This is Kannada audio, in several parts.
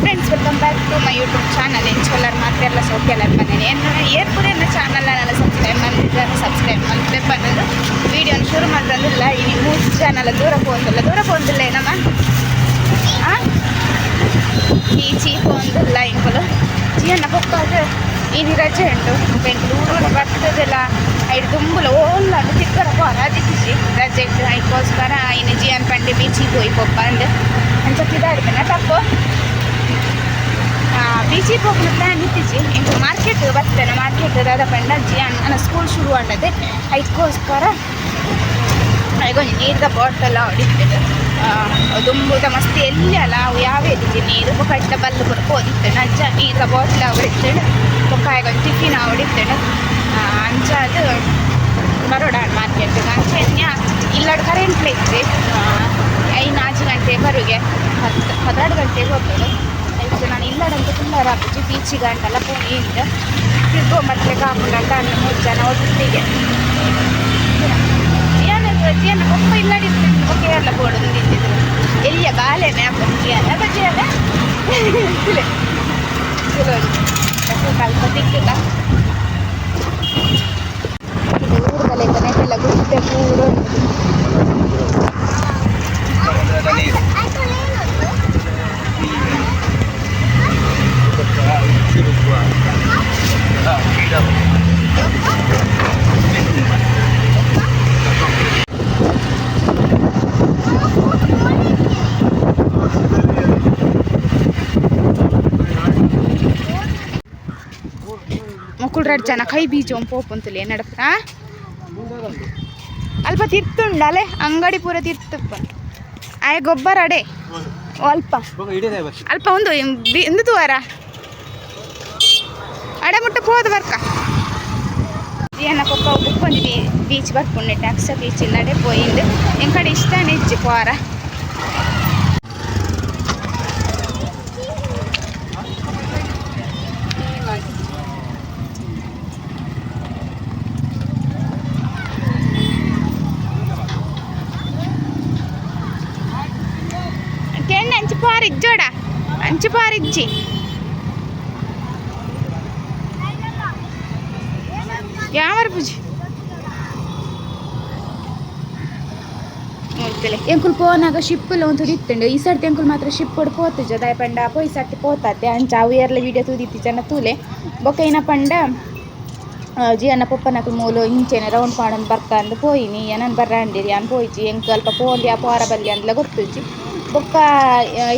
friends welcome back to my YouTube channel ಎಂಚೋಲರ್ ಮಾತ್ರ ಎಲ್ಲ ಸೋಕೆಲ್ಲರ್ ಬಂದೇನೆ ಏನು ಏರ್ಪುರ ಎನ್ನ ಚಾನಲ್ನೆಲ್ಲ ಸಬ್ಸ್ಕ್ರೈಬ್ ಮಾಡಿದ್ದಾರೆ ಸಬ್ಸ್ಕ್ರೈಬ್ ಮಾಡಿದೆ ಬಂದದ್ದು ವೀಡಿಯೋನ ಶುರು ಮಾಡಿದ್ರಲ್ಲ ಈ ಮೂರು ಚಾನಲ್ ದೂರ ಹೋಗಿಲ್ಲ ದೂರ ಹೋಗಿಲ್ಲ ಏನಮ್ಮ ಈ ಚೀಪ್ ಒಂದಿಲ್ಲ ಇಂಕಲು ಜೀವನ ಪಪ್ಪಾಗ ಇನಿ ರಜೆ ಉಂಟು ಬೆಂಗಳೂರು ಬರ್ತದೆಲ್ಲ ಐದು ತುಂಬಲ ಓಲ್ಲ ತಿಕ್ಕರ ರಾಜಿಸಿ ರಜೆ ಇಟ್ಟು ಅದಕ್ಕೋಸ್ಕರ ಇನ್ನು ಜೀವನ ಪಂಡಿ ಬೀಚಿಗೆ ಹೋಗಿ ಪಪ್ಪ ಅಂದು ಅಂಚಕ್ಕಿದಾಡ್ಬೇನ ತಪ್ಪು ಬೀಚಿಗೆ ಹೋಗ್ಲು ಪ್ಲ್ಯಾನ್ ಇತ್ತೀಚಿ ಇಂಕು ಮಾರ್ಕೆಟ್ ಬರ್ತೇನೆ ಮಾರ್ಕೆಟ್ ದಾದ ಪಂಡ ಜಿ ನನ್ನ ಸ್ಕೂಲ್ ಶುರು ಆಡದೆ ಅದಕ್ಕೋಸ್ಕರ ಈಗ ನೀರ್ದ ಬಾಟಲ್ ಹೊಡಿತೇನೆ ದುಂಬುದ ಮಸ್ತ್ ಎಲ್ಲಿ ಅಲ್ಲ, ಅವು ಯಾವ ಎಲ್ಲಿ ನೀರು ಕಟ್ಟ ಬಲ್ಲು ಬರ್ಕೊ ಓದಿತ್ತೇನೆ ಅಂಚ ನೀರ್ದ ಬಾಟ್ಲ್ ಹೊಡಿತೇನೆ ಕಾಯಿಗೊಂದು ಟಿಫಿನ್ ಹೊಡಿತೇನೆ ಅಂಚ ಅದು ಬರೋಡ ಮಾರ್ಕೆಟ್ ಅಂಚ ಇಲ್ಲಾಡು ಕರೆಂಟ್ ಇತ್ತು ಐದು ನಾಲ್ಕು ಗಂಟೆ ಬರುಗೆ, ಹತ್ತು ಹದಿನಾರು ಗಂಟೆಗೆ ಹೋಗ್ತದೆ ಆಯ್ತು ನಾನು ಇಲ್ಲಾಡಂತ ಕುಳ್ಳಾರ ಹಾಕಿಸಿ ಬೀಚಿಗೆ ಅಂಟಲ್ಲ ಪುಣಿಯಿಂದ ತಿರ್ಗೋ ಮತ್ತೆ ಕಾಪುಂಡ ಅಣ್ಣ ಮೂರು ಜನ ಒಟ್ಟಿಗೆ ಜಿಯನ್ನ ಪಪ್ಪ ಇಲ್ಲಾಡಿದ್ರೆ ಓಕೆ ಎಲ್ಲ ಬೋರ್ಡು ನಿಂತಿದ್ರು ಎಲ್ಲಿಯ ಬಾಲೆನೆ ಜಿಯನ್ನ ಬಜ್ಜಿಯಲ್ಲ ಚಲೋ ಚಲೋ ಕಲ್ಪ ತಿಕ್ಕಲ್ಲ ಊರುಗಲೆ ನೆಟ್ಟೆಲ್ಲ ಗುಡ್ಡೆ ಮಕ್ಕಳು ಎರಡು ಜನ, ಕೈ ಬೀಜ ಪೋಪಂತಲೇ ನಡಪ ಅಲ್ಪ ತಿರ್ತುಂಡಲೆ, ಅಂಗಡಿ ಪೂರ ತಿರ್ತಪ್ಪ ಆಯ, ಗೊಬ್ಬರ ಅಡೆ. ಅಲ್ಪ. ಅಲ್ಪ ಒಂದು ಬಿ- ತೂವರ ಅಡೆ ಮುಟ್ಟ ಪೋದು ಬರ್ಕ ಏನ ಪಪ್ಪ ಬುಕ್ಕೊಂದು ಬೀಚ್ ಬರ್ಕೊಂಡೆ ಟ್ಯಾಕ್ಸ ಬೀಚ್ ಇಲ್ಲಡೆ ಪೋಯಿಂದು ಎನ್ ಕಡೆ ಇಷ್ಟ ನೆಚ್ಚಿ ಪೋರ ಕೆಣ್ಣ ಅಂಚು ಯಾವರ ಪೂಜಿ? ಎಂಕುಲ್ ಪೋನಾಗ ಶಿಪ್ಪುಲು ಒಂದು ತುದಿತ್ತಂಡು ಈ ಸರ್ತಿ ಎಂಕುಲ್ ಮಾತ್ರ ಶಿಪ್ಪುಡು ಪೋತುಜ ದಾಯ ಪಂಡ ಪೋಯ್ ಸರ್ತಿ ಪೋತಾತೆ. ಅಂಚ ಅವು ಎರಲ ವೀಡಿಯೋ ತೂದಿತ್ತಿ ಜನ ತೂಲೆ. ಬೊಕ್ಕ ಏನ ಪಂಡ ಜಿಯನ್ನ ಪಪ್ಪನಕ ಮೂಲು, ಇಂಚೆನೆ ರೌಂಡ್ ಪಾಡನ್ ಬರ್ತಾ ಅಂದು ಪೋಯಿನಿ ಏನನ್ ಬರ್ರ ಅಂದಿರಿ. ಅನ್ ಪೋಯ್ಚಿ. ಎಂಕು ಅಲ್ಪ ಪೋಲ್ಯ ಆ ಪೋರ ಬಲ್ಲಿ ಅಂದ್ಲ ಗೊತ್ತುಜಿ ಬೊಕ್ಕ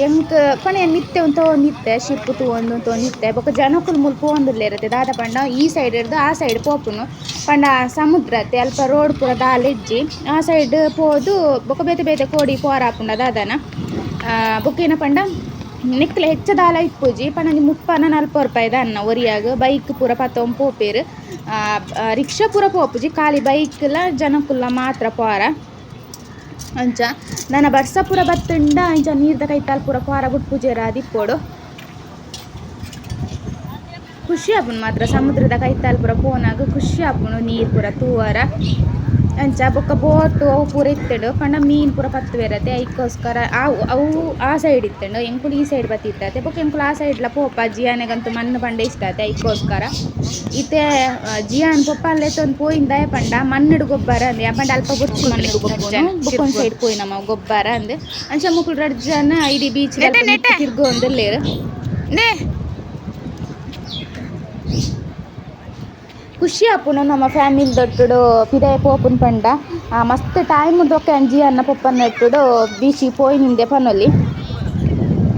ಎಂಕ್ ಪಣ ನಿತ್ತೆ ಒಂದು ನಿತ್ತೆ ಶಿಪ್ ತಗೊಂಡು ತೊಗೊಂಡಿತ್ತೆ ಬೊಕ್ಕ ಜನಕ್ಕುಲ್ ಮುಲ್ ಪೋಂದುಲ್ಲೆ ಇರುತ್ತೆ, ದಾದ ಪಂಡ, ಈ ಸೈಡ್ ಹಿಡ್ದು ಆ ಸೈಡ್ ಪೋಪುನು. ಪಂಡ ಸಮುದ್ರ ಅತ್ತೆ, ಅಲ್ಪ ರೋಡ್ ಪೂರ ದಾಲೆಜ್ಜಿ ಆ ಸೈಡ್ ಪೋದು, ಬೊಕ್ಕ ಬೇತೆ ಬೇತೆ ಕೋಡಿ ಪೋರ ಹಾಪುಂಡ ದಾದನ. ಬೊಕ್ಕ ಏನ ಪಂಡ, ನೆಕ್ಲೆ ಹೆಚ್ಚ ದಾಲ ಇಪ್ಪುಜಿ ಪಂಡ ಮುಪ್ಪನ ನಲ್ಪ ರೂಪಾಯಿ ಅನ್ನ ಒರಿಯಾಗ, ಬೈಕ್ ಪೂರ ಪತ್ತೊಂದು ಪೋಪೇರು. ರಿಕ್ಷಾ ಪೂರ ಪೋಪುಜಿ ಖಾಲಿ ಬೈಕ್ಲ ಜನಕುಲ್ಲ ಮಾತ್ರ ಪೋರ. ಅಂಚ. ನನ್ನ ಬರ್ಸ ಪೂರ ಬತ್ತುಂಡ, ಅಂಚ ನೀರ್ದ ಕೈತಾಲ್ ಪೂರ ಪಾರ ರಾದಿ ದಿಪ್ಪೋಡು ಖುಷಿ ಆಪುನು ಮಾತ್ರ, ಸಮುದ್ರದ ಕೈತಾಲ್ ಪೂರ ಪೋನಾಗ ಖುಷಿ ಆಪುನು ನೀರ್ ಪೂರ ತೂವರ. ಅಂಚ ಬೊಕ್ಕ ಬೋಟು ಅವು ಪೂರ ಇತ್ತಂಡು. ಪಂಡ ಮೀನ್ ಪೂರ ಪತ್ತು ಬೇರತ್ತೆ. ಅದಕ್ಕೋಸ್ಕರ ಅವು ಅವು ಆ ಸೈಡ್ ಇತ್ತೆಂಡು. ಎಂಕುಲು ಈ ಸೈಡ್ ಬತ್ತಿತ್ತತೆ ಬೊಕ್ಕ ಎಂಕುಲು ಆ ಸೈಡ್ಲ ಪೋಪ ಜಿಯಾನೆಗಂತೂ ಮಣ್ಣು ಪಂಡ ಇಷ್ಟ ಆತೆ ಅದಕ್ಕೋಸ್ಕರ ಇತ್ತೆ ಜಿಯಾನ್ ಪೊಪ್ಪ ಅಲ್ಲೇ ತಂದು ಪೋಯಿಂದ ಪಂಡ. ಮಣ್ಣಿಡು ಗೊಬ್ಬರ ಅಂದೆ ಪಂಡ ಅಲ್ಪ ಗೊತ್ತು ಗೊಬ್ಬರ ಬುಕ್ಕೊಂದು ಸೈಡ್ ಪೋಯಿ ನಮ್ಮ ಗೊಬ್ಬರ ಅಂದೆ. ಅಂಚ ಮುಕ್ಕಳು ರಡ್ಜನ ಐಡಿ ಇಡೀ ಬೀಚ್ ತಿರ್ಗೋ ಅಂದಲ್ಲೇರು ನೇ. ಖುಷಿ ಆಪುನು ನಮ್ಮ ಫ್ಯಾಮಿಲಿ ದೊಟ್ಟುಡು ಪಿದಾಯ ಪೋಪುನ್ ಪಂಡ. ಆ, ಮಸ್ತ್ ಟೈಮ್ ದೊಕ್ಕ ಅಂಜಿ ಅನ್ನ ಪಪ್ಪನ ನೆಟ್ಟುಡು ಬೀಚಿ ಪೋಯಿ ನಿಂದೆ ಪನೊಲಿ.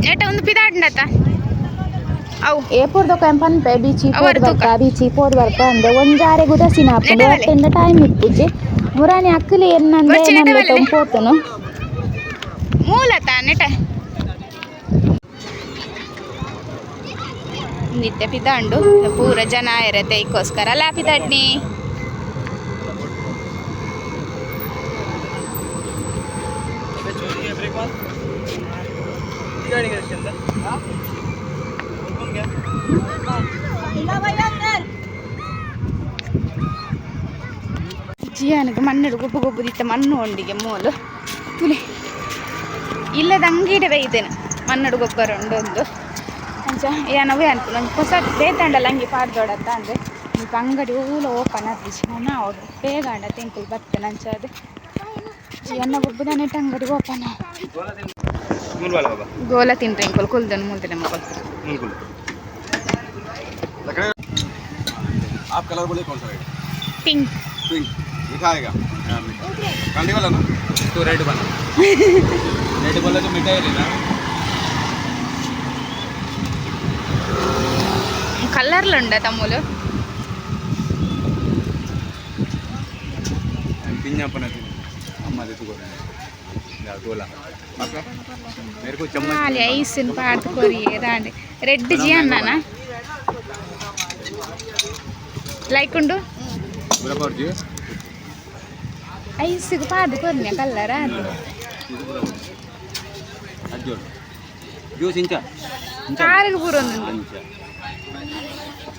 ನೆಟ ಒಂದು ಪಿದಾಡ್ನತ ಅವು ಏಪುರ್ ದೊಕ್ಕ ಪನ್ಪೆ? ಬೀಚಿ ಪೋರ್ ಬರ್ಕ ಬೀಚಿ ಪೋರ್ ಬರ್ಕ ಅಂದೆ ಒಂಜಾರೆ ಗುದಸಿನ ಹಾಪುಂಡು ಹೊಟ್ಟೆಂದ ಟೈಮ್ ಇಪ್ಪುಜಿ ಮುರಾನಿ ಅಕ್ಕಲಿ ಎನ್ನಂದೆ ನನ್ನ ಪೋತನು ಮೂಲತ ನೆಟ? ನಿತ್ಯ ಪಿದಾಂಡು. ಪೂರ ಜನ ಇರತ್ತೆ ಇಕ್ಕೋಸ್ಕರ ಅಲ್ಲ ಪಿದಾಡ್ನಿ. ಜಿಯಾನಿಗೆ ಗೊಬ್ಬು ಗೊಬ್ಬು ಇತ್ತ ಮಣ್ಣು ಒಂಡಿಗೆ ಮೂಲು. ತುಲಿ. ಇಲ್ಲದ ಅಂಗಡಿ ಇದ್ದೇನೆ. ಮಣ್ಣಡು ಗೊಬ್ಬರ ಉಂಡು ಒಂದು. ಅಂಚ ಏನವೇ ಅನ್ಕೊಂಡು ಒಂದು ಹೊಸ ಬೇತಂಡಲ್ಲ ಹಂಗೆ ಪಾಡ್ದೋಡತ್ತ ಅಂದರೆ ಈಗ ಅಂಗಡಿ ಊಲ ಓಪನ್ ಆತಿಸಿ ನಾನು ಅವ್ರು ಬೇಗ ಅಂಡ ತೆಂಕುಲ್ ಬರ್ತೇನೆ ಅಂಚ ಅದು ಎನ್ನ ಒಬ್ಬದಾನೆ ಅಂಗಡಿ ಓಪನ್ मूल वाला होगा ಗೋಲ ತಿಂದ್ರೆ ಇಂಕೊಲ್ ಕುಲ್ದನ್ ಮುಂದೆ ಮಕ್ಕಳು बिल्कुल आप कलर बोलिए कौन सा रहेगा ಪಿಂಕ್ पिंक लिखा आएगा कांडी वाला ना तो रेड बना रेड बोला तो मिठाई लेना కలర్లు ఉండే తమ్ములు ఐస్ని పాడుకోరు ఏదా అండి? రెడ్ జీ అన్నా లైక్ ఉండు ఐస్కి పాడుకోరు కలరా? కారు జ్యూస్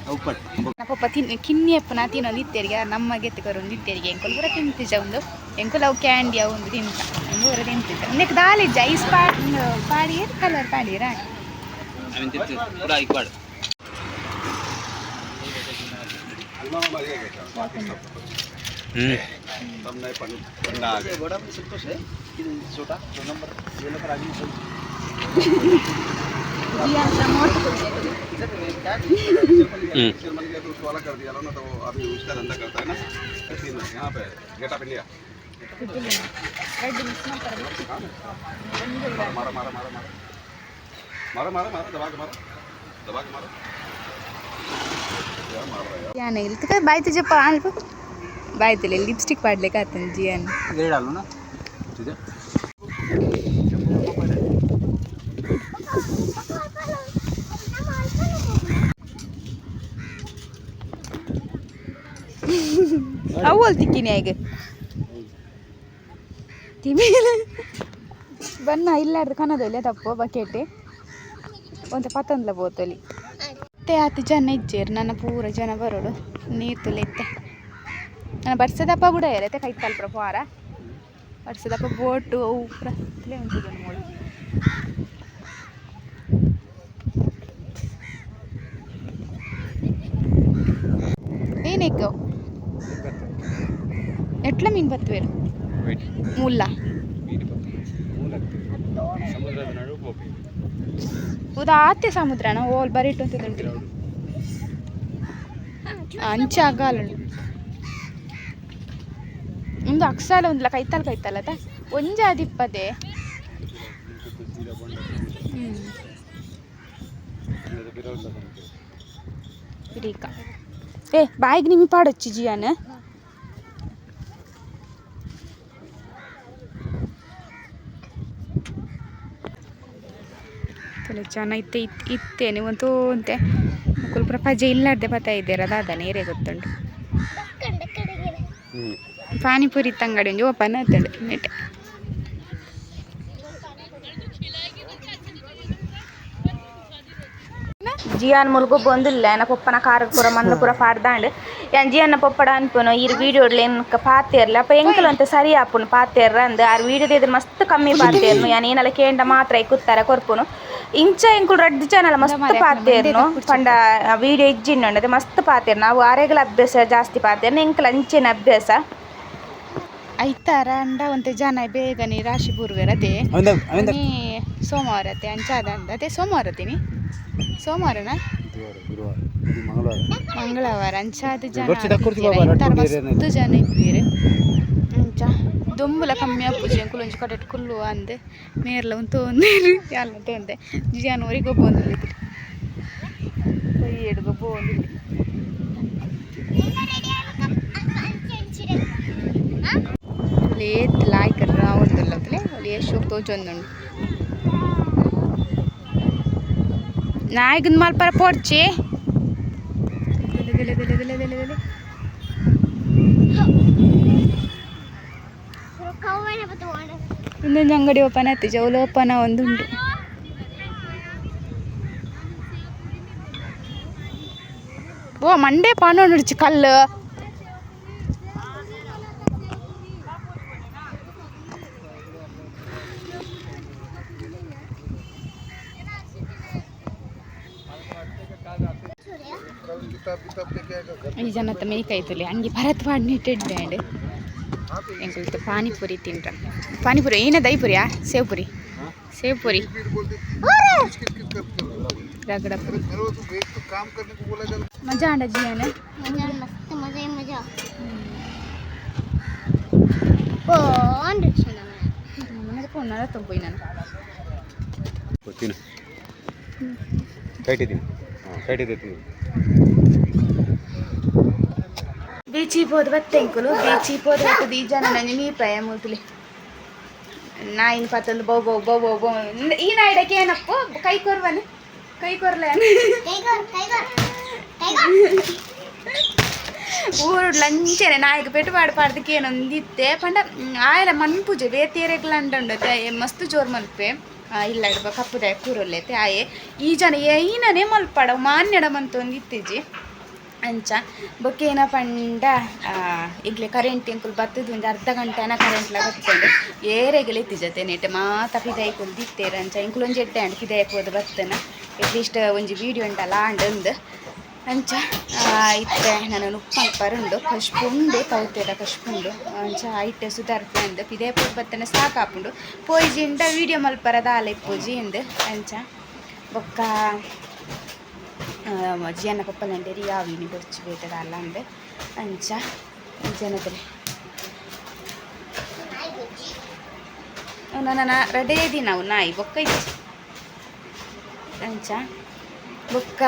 ಇಂಚ ಇಂಚ ಕಾರಿಗೆ ಪೂರ ಒಂದು ಇಂಚ ಉಪ್ಪಟ್ಟು ಪಪ್ಪ ತಿನ್ ಕಿನ್ನಿ ಎಪ್ಪನ ತಿನ್ನೊಂದು ಇತ್ತೇರಿಗೆ ನಮ್ಮ ಗೆತ್ತಿಕರು ಒಂದು ಇತ್ತೇರಿಗೆ ಎಂಕುಲು ಪೂರ ತಿಂತಿಜ ಒಂದು ಎಂಕುಲು ಅವು ಕ್ಯಾಂಡಿ ಅವು ಒಂದು ತಿಂತ ಒಂದು ಪೂರ ತಿಂತಿದ್ದ ನೆಕ್ ದಾಲಿಜ್ಜ ಐಸ್ ಪಾಡ್ ಪಾಡಿ ಕಲರ್ ಪಾಡಿ ರಾಣಿ ಅವನ್ ತಿಂತು ಪೂರ ಇಕ್ವಾಡು हलवा में लगेगा क्या ಹ್ಞೂ सब नए पन- पंडा आ गए बड़ा संतोष है ಇದು छोटा दो नंबर मारा मारा मारा मारा मारा मारा मारा दबा के मारा दबा के मारा क्या मार रहा है यार याने गेली तर काय बाय तुझ्या पाल बाय तुला लिपस्टिक पाडले का आता जियाने। इधर डालो ना? હું ತಿಕ್ಕಿನಿ કી નહીં ಬನ್ನ ಇಲ್ಲಾರ್ದು ಕನದಲ್ಲಿ ತಪ್ಪು ಬಕೆಟ್. ಒಂದು ಪತಂದ್ಲ ಬೋತಲಿ. ಮತ್ತೆ ಆತ ಜನ ಇಜ್ಜೇರು, ನನ್ನ ಪೂರ ಜನ ಬರೋಡು ನೀರು ತುಲಿತ್ತೆ ನನ್ನ ಬರ್ಸದಪ್ಪ ಕೂಡ ಇರತ್ತೆ, ಕೈ ತಲ್ಪ್ರ ಪಾರ ಬರ್ಸದಪ್ಪ ಬೋಟು ಅವು ಪೂರ ತುಲೆ ಏನು ಬತ್ತವೇನು ಮುಲ್ಲ ಉದಾತೆ ಸಮುದ್ರನ? ಓಲ್ ಬರಿಟು ಅಂತ ಅಂಚೆ ಆಗಲ್ಲ ಒಂದು ಅಕ್ಸಾಲ ಒಂದಿಲ್ಲ, ಕೈತಾಲ್ ಕೈತಲ್ ಅದ? ಒಂಜಾದಿಪ್ಪದೆ. ಹ್ಞೂ ಏ, ಬಾಯಿಗೆ ನಿಮಗೆ ಪಾಡಚ್ಚಿ ಜಿಯಾನ? ತಲೆ ಜನ ಇತ್ತೆ, ಇತ್, ಇತ್ತೇನೆ. ಒಂದು ಅಂತೆ ಮುಕ್ಕುಲ್ ಪ್ರಪಂಚ ಇಲ್ಲಾರ್ದೆ ಪತ ಇದ್ದೀರ? ಅದಾದ ನೇರೆ ಗೊತ್ತುಂಟು. ಪಾನಿಪುರಿ ತಂಗಡಿ ಒಂಜಿ ಓಪನ್ ಆತಂಡು ನೆಟ್ಟೆ. ಜಿಯಾನ್ ಮುಲ್ಗು ಬಂದಿಲ್ಲ. ಎನ್ನ ಪೊಪ್ಪನ ಕಾರಕ್ಕೆ ಪೂರ ಮಣ್ಣು ಪೂರ ಪಾಡ್ದಾಂಡ್. ಯಾನ್ ಜಿಯನ್ನ ಪಪ್ಪಡ ಅನ್ಪುನು, ಇರ್ ವಿಡಿಯೋಡ್ಲ ಏನಕ್ಕ ಪಾತೇರ್ಲ. ಅಪ್ಪ ಎಂಕಲು ಅಂತ ಸರಿ ಆಪುನು ಪಾತೇರ್ರ ಅಂದ್. ಆರ್ ವಿಡಿಯೋದ ಮಸ್ತ್ ಕಮ್ಮಿ ಪಾತೇರ್ನು ಯಾನ್ ಏನಲ್ಲ ಕೇಂಡ ಮಾತ್ರ ಕೂತಾರ ಕೊರ್ಪುನು. ಇಂಚ ಎಂಕುಲು ರಡ್ಡ್ ಜನಲ ಮಸ್ತ್ ಪಾತೇರ್ನು ಪಂಡ ವಿಡಿಯೋ ಇಜ್ಜಿನ್ನು ಅದೇ ಮಸ್ತ್ ಪಾತೇರ್ ನಾವು ಆರೆಗಳ ಅಭ್ಯಾಸ ಜಾಸ್ತಿ ಪಾತೆರ್ನ ಎಂಕಲ್ ಅಂಚಿನ ಅಭ್ಯಾಸ. ಐತಾರ ಅಂಡ ಒಂತೆ ಜನ ಬೇಗನೆ ರಾಶಿ ಪೂರ್ವೆರತೆ ಅದೇ. ಅವಿಂದ ಅವಿಂದ. ನೀ ಸೋಮವಾರ ಅತ್ತೆ ಅಂಚಾದ ಅಂದ. ಅದೇ ಸೋಮವಾರ ಅತ್ತೀನಿ ಸೋಮವಾರನ? ಗುರುವಾರ ಮಂಗಳವಾರ ಅಂಚಾದ ಜನ ಮಸ್ತ್ ಜನ ಇದ್ದೀರಿ. ದೊಂಬುಲ ಕಮ್ಮಿ ಅಪ್ಪುಜಿ ಕುಲೊಂಜಿ ಕಡೆಟ್ ಕುಲ್ಲು ಅಂದೆ. ನೇರ್ಲ ಒಂದು ತೊಂದೇರಿ ಯಾಲ ತೊಂದೆ ಜನವರಿಗೆ ಒಬ್ಬ ಒಂದಿದ್ರಿ ಏಡು ಗೊಬ್ಬ ಒಂದಿದ್ರು ಲೇತ್ ಲಾಯ್ಕ ರಾವಲ್ದಲ್ಲ ಅಲ್ಲಿ ಎಷ್ಟು ತೋಚೊಂದುಂಡು ನಾಯಿಗನ್ ಮಲ್ಪರ ಪೋಡ್ಚಿ ದೆಲೆ ದೆಲೆ ದೆಲೆ ದೆಲೆ ದೆಲೆ ಇನ್ನೊಂದು ಅಂಗಡಿ ಓಪನ್ ಆಯ್ತು ಜೌಲು ಓಪನ್ ಒಂದುಂಟು ಓ ಮಂಡೇ ಪಾನ ನುಡಿಚಿ ಕಲ್ಲು ಈ ಜನ ಮೇಯ್ಕಾಯ್ತುಲಿ ಹಂಗೆ ಭರತ್ ಪಾಡ್ನಿಟ್ಟಿಡ್ಡ ಎಂಗಲ್ಗೆ ಪಾನಿಪುರಿ ತಿಂಟ್ರ ಪಾನಿಪುರಿ ಏನ ದೈಪುರಿಯಾ ಸೇವ್ಪುರಿ ಸೇವ್ಪುರಿ ರಗಡ ಪುರಿ ಮಜಾ ಆಂಡ ಜಿಯಾನ ఉన్నారా తొంపోయినాను కైట్ తిను కైట్ తిను బీచిపోదు బత్తెంకులు బీచిపోదు అయితే దీజానని నీ ప్రయమూతులే ನಾಯಿನ ಪತ್ತೊಂದು ಬೋ ಬೋ ಬೋ ಬೋ ಬೋ ಈ ನಾಯಿಡಕ್ಕೆ ಏನಪ್ಪ? ಕೈ ಕೊರ್ವನೆ? ಕೈ ಕೊರ್ಲೆ ಊರು ಲಂಚನೆ, ನಾಯಿಗೆ ಪೆಟ್ಟುಪಾಡು ಪಾಡ್ದಕ್ಕೆ ಏನೊಂದಿತ್ತೆ? ಪಂಡ ಆಯಲ ಮನ್ ಪೂಜೆ ಬೇತೇರೆಗ್ಲಂಡಂಡತ್ತೆ ಮಸ್ತ್ ಜೋರ್ ಮಲ್ಪೆ ಇಲ್ಲ ಕಪ್ಪುದಾಯ, ಕೂರಲ್ಲೈತೆ, ಆಯೆ. ಈ ಜನ ಏನನೇ ಮಲ್ಪಾಡ ಮಾನ್ಯಡ ಮಂತ ಒಂದಿತ್ತೀಜಿ ಅಂಚ. ಬೊಕ್ಕೇನ ಪಂಡ ಈಗಲೇ ಕರೆಂಟ್ ಎಂಕುಲು ಬತ್ತದ ಒಂದು ಅರ್ಧ ಗಂಟೆನ ಕರೆಂಟ್ಲ ಬತ್ತಂಡು ಏರೆಗೆಲ ಇತ್ತಿಜತೆ ನೆಟ್ಟೆ ಮಾತ ಪಿದಾಯ್ಕುಲು ದಿತ್ತೇರ ಅಂಚ. ಇಂಕುಲೊಂಜಿ ಎಡ್ಡೆ ಅಂಡ್ ಪಿದಾಯಿ ಹೋದ ಬತ್ತನ. ಎಟ್ಲೀಸ್ಟ್ ಒಂಜಿ ವೀಡಿಯೋ ಉಂಟಲ್ಲ ಅಂಡಂದು ಅಂಚ ಇತ್ತೆ ನಾನು ಉಪ್ಪಲ್ಪರುಂಡು ಕಷ್ಪುಂಡು ತೌತೇರ ಕಷ್ಪುಂಡು ಅಂಚ ಐಟೆ ಸುಧಾರ್ಥ ಅಂದು. ಪಿದೇ ಪೋದ್ ಬತ್ತನ ಸಾಕಾಪುಂಡು ಪೋಯ್ಜಿಂಡ ವೀಡಿಯೋ ಮಲ್ಪರದ ಆಲೆ ಪೂಜಿ ಎಂದು ಅಂಚ, ಬೊಕ್ಕ ಜಿಯನ್ನ ಪಪ್ಪಲಂಡೇರಿ ಯಾವಿನಿ ಬೊರ್ಚಿ ಬೇತದ ಅಲ್ಲ ಅಂದೆ ಅಂಚ ಜನದಲ್ಲಿ ನನ್ನ ರೆಡೇದಿ ನಾವು ನಾಯಿ ಬೊಕ್ಕ ಇಜ್ಜಿ ಅಂಚ ಬೊಕ್ಕ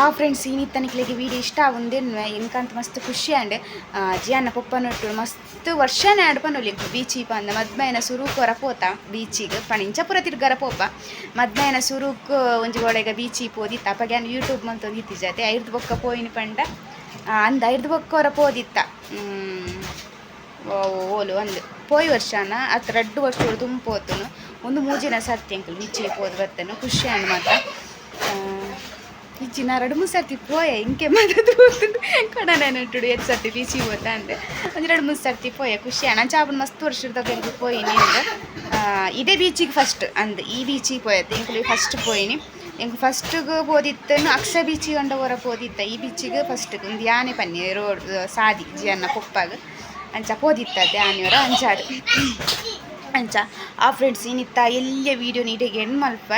ಆ ಫ್ರೆಂಡ್ಸ್ ಈ ನಿತ್ತನಿಕ್ಲಿಗೆ ವೀಡಿಯೋ ಇಷ್ಟ ಆಗುಂದೇನು ಎಂಕಂತ ಮಸ್ತ್ ಖುಷಿ ಅಂಡ್ ಜಿಯನ್ನ ಪಪ್ಪನೊಟ್ಟು ಮಸ್ತ್ ವರ್ಷನೇ ಆಡ್ ಬೀಚ್ ಬೀಚಿ ಪಂದ ಮದ್ಮಯನ ಸುರೂಕ್ ಹೊರ ಪೋತ ಬೀಚಿಗೆ ಪಣಿಂಚಪುರ ತಿರ್ಗರ ಪೋಪ. ಮದ್ಮಯನ ಸುರೂಕ್ ಒಂಜಿ ಗೋಡೆಗ ಬೀಚಿ ಪೋದಿತ್ತ ತಪಗ್ಯಾನ್ ಯೂಟ್ಯೂಬ್ ಮಂತ್ ಒಂದಿತ್ತಿ ಜಾತೆ. ಐರ್ದು ಬೊಕ್ಕ ಪೋಯಿನ ಪಂಡ ಅಂದ ಐರ್ದು ಬೊಕ್ಕ ಹೊರ ಪೋದಿತ್ತ. ಓಲು ಒಂದು ಪೋಯ್ ವರ್ಷನ ಅತ್ ರಡ್ಡು ವರ್ಷ ತುಂಬೋತನು ಒಂದು ಮೂಜಿನ ಸರ್ತಿ ಅಂಕಲ್ ಬೀಚಿಗೆ ಪೋದು ಬರ್ತಾನೆ ಖುಷಿ ಅಣ್ಣ ಮಾತ್ರ. ಎರಡು ಮೂರು ಸರ್ತಿ ಪೋಯ ಇಂಕೆ ಮಾತಾಡು ಕನ್ನಡ ನಟುಡು ಎಷ್ಟು ಸರ್ತಿ ಬೀಚಿಗೆ ಹೋದ ಅಂದೆ. ಒಂದು ಎರಡು ಮೂರು ಸರ್ತಿ ಪೋಯ ಖುಷಿ ಅಣ್ಣ ಚಾಪನ್ ಮಸ್ತ್ ವರ್ಷದ ಬೆಳಗ್ಗೆ ಪೋಯಿನಿ ಆ, ಇದೇ ಬೀಚಿಗೆ ಫಸ್ಟ್ ಅಂದ್. ಈ ಬೀಚಿಗೆ ಪೋಯತ್ತೆ ಇಂಕಲಿ ಫಸ್ಟ್ ಪೋಯಿನಿ ಎಂಕ್ ಫಸ್ಟ್ಗೆ ಹೋದಿತ್ತು ಅಕ್ಷ ಬೀಚಿಗೆ ಗಂಡ ಹೊರ ಹೋದಿತ್ತ. ಈ ಬೀಚಿಗೆ ಫಸ್ಟ್ ಒಂದು ಯಾನೆ ಪನ್ನಿ ರೋಡ್ ಸಾದಿ ಜಿಯನ್ನ ಕೊಪ್ಪಾಗ. ಅಂಚ ಪೋದಿತ್ತದ್ದೆ ಆನೆಯವರ ಅಂಚಾಡು ಅಂಚ ಆ ಫ್ರೆಂಡ್ಸ್ ಇನ್ನಿತ್ತ ಎಲ್ಲ ವೀಡಿಯೋ ನೀಡಿಗೆ ಹೆಣ್ಣು ಮಲ್ಪ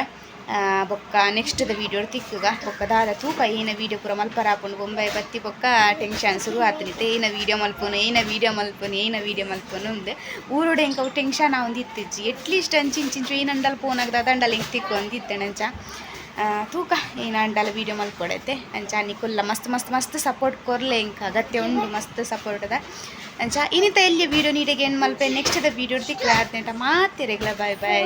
ಬೊಕ್ಕ ನೆಕ್ಸ್ಟ್ದ ವೀಡಿಯೋ ತಿಕ್ಕುಗ. ಬೊಕ್ಕ ದಾದ ತೂಕ ಏನ ವೀಡಿಯೋ ಪೂರ ಮಲ್ಪರ ಹಾಕೊಂಡು ಬೊಂಬೈ ಬತ್ತಿ ಬೊಕ್ಕ ಟೆನ್ಷನ್ ಶುರು ಆತನಿತ್ತೆ ಏನ ವೀಡಿಯೋ ಮಲ್ಪನು ಏನ ವೀಡಿಯೋ ಮಲ್ಪನು ಏನ ವೀಡಿಯೋ ಮಲ್ಪನು ಅಂದೆ ಊರೋಡೆ ಎಂಕ ಟೆನ್ಷನ್ ಒಂದು ಇತ್ತಿಜ್ಜಿ. ಎಟ್ಲೀಸ್ಟ್ ಅಂಚಿಂಚಿಂಚು ಏನಂಡಲ್ ಫೋನ್ ಆಗದ ದಂಡಲ್ ಹಿಂಗೆ ತಿಕ್ಕು ಅಂದಿತ್ತೆ ಆ, ತೂಕ ಏನು ಅಂಡಲ ವೀಡಿಯೋ ಮಲ್ಕೊಡೈತೆ ಅಂಚ ನಿಕುಲ್ಲ ಮಸ್ತ್ ಮಸ್ತ್ ಮಸ್ತ್ ಸಪೋರ್ಟ್ ಕೊರ್ಲೆ ಇಂಕ ಅಗತ್ಯ ಉಂಡು ಮಸ್ತ್ ಸಪೋರ್ಟ್ ಅದ. ಅಂಚ ಇನ್ನಿತ ಎಲ್ಲಿ ವೀಡಿಯೋ ನೀಡಿಗೆ ಏನು ಮಲ್ಪೆ? ನೆಕ್ಸ್ಟ್ ದ ವೀಡಿಯೋ ತಿಕ್ಲ ಆಡ್ತೇಂಟ ಮಾತಿರೆಗ್ಲ ಬಾಯ್ ಬಾಯ್